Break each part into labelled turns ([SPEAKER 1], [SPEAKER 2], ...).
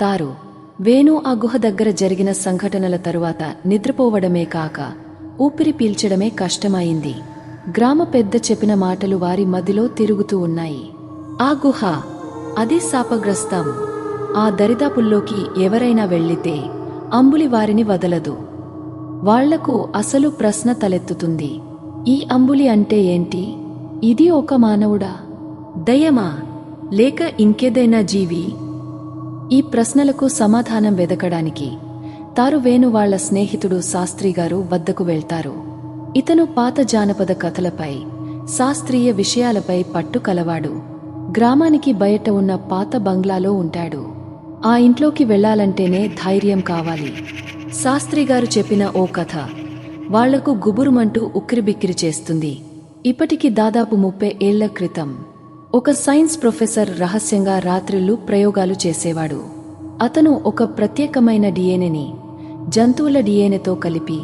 [SPEAKER 1] తారు. వేణు ఆ గుహ దగ్గర జరిగిన సంఘటనల తరువాత నిద్రపోవడమే కాక ఊపిరి పీల్చడమే కష్టమైంది. గ్రామ పెద్ద చెప్పిన మాటలు వారి మదిలో తిరుగుతూ ఉన్నాయి. ఆ గుహ అది శాపగ్రస్తం. ఆ దరిదాపుల్లోకి ఎవరైనా వెళ్ళితే అంబులి వారిని వదలదు. వాళ్ళకు అసలు ప్రశ్న తలెత్తుతుంది. ఈ అంబులి అంటే ఏంటి? ఇది ఒక మానవుడా? దయమా? లేక ఇంకేదైనా జీవి? ఈ ప్రశ్నలకు సమాధానం వెదకడానికి తారు వేణు వాళ్ళ స్నేహితుడు శాస్త్రి గారు వద్దకు వెళ్తారు. ఇతను పాత జానపద కథలపై శాస్త్రీయ విషయాలపై పట్టు కలవాడు. గ్రామానికి బయట ఉన్న పాత బంగ్లాలో ఉంటాడు. ఆ ఇంట్లోకి వెళ్ళాలంటేనే ధైర్యం కావాలి. శాస్త్రి గారు చెప్పిన ఓ కథ వాళ్ళకు గుబురుమంటూ ఉక్కిరిబిక్కిరి చేస్తుంది. ఇప్పటికి దాదాపు ముప్పై ఏళ్ళ క్రితం. ఒక సైన్స్ ప్రొఫెసర్ రహస్యంగా రాత్రిళ్ళు ప్రయోగాలు చేసేవాడు. అతను ఒక ప్రత్యేకమైన డిఎన్ఏని జంతువుల డిఎన్ఏతో కలిపి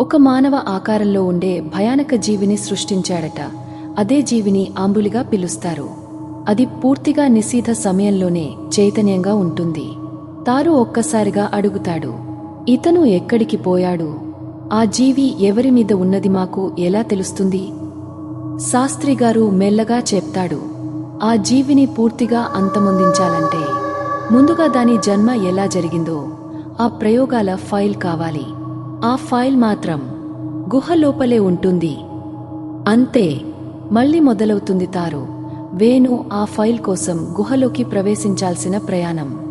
[SPEAKER 1] ఒక మానవ ఆకారంలో ఉండే భయానక జీవిని సృష్టించాడట. అదే జీవిని ఆంబులిగా పిలుస్తారు. అది పూర్తిగా నిశీధ సమయంలోనే చైతన్యంగా ఉంటుంది. తారు ఒక్కసారిగా అడుగుతాడు ఇతను ఎక్కడికి పోయాడు? ఆ జీవి ఎవరి మీద ఉన్నది మాకు ఎలా తెలుస్తుంది? శాస్త్రి గారు మెల్లగా చెప్తాడు ఆ జీవిని పూర్తిగా అంతమొందించాలంటే ముందుగా దాని జన్మ ఎలా జరిగిందో ఆ ప్రయోగాల ఫైల్ కావాలి. ఆ ఫైల్ మాత్రం గుహ లోపలే ఉంటుంది. అంతే మళ్ళీ మొదలవుతుంది తారు. వేణు ఆ ఫైల్ కోసం గుహలోకి ప్రవేశించాల్సిన ప్రయాణం.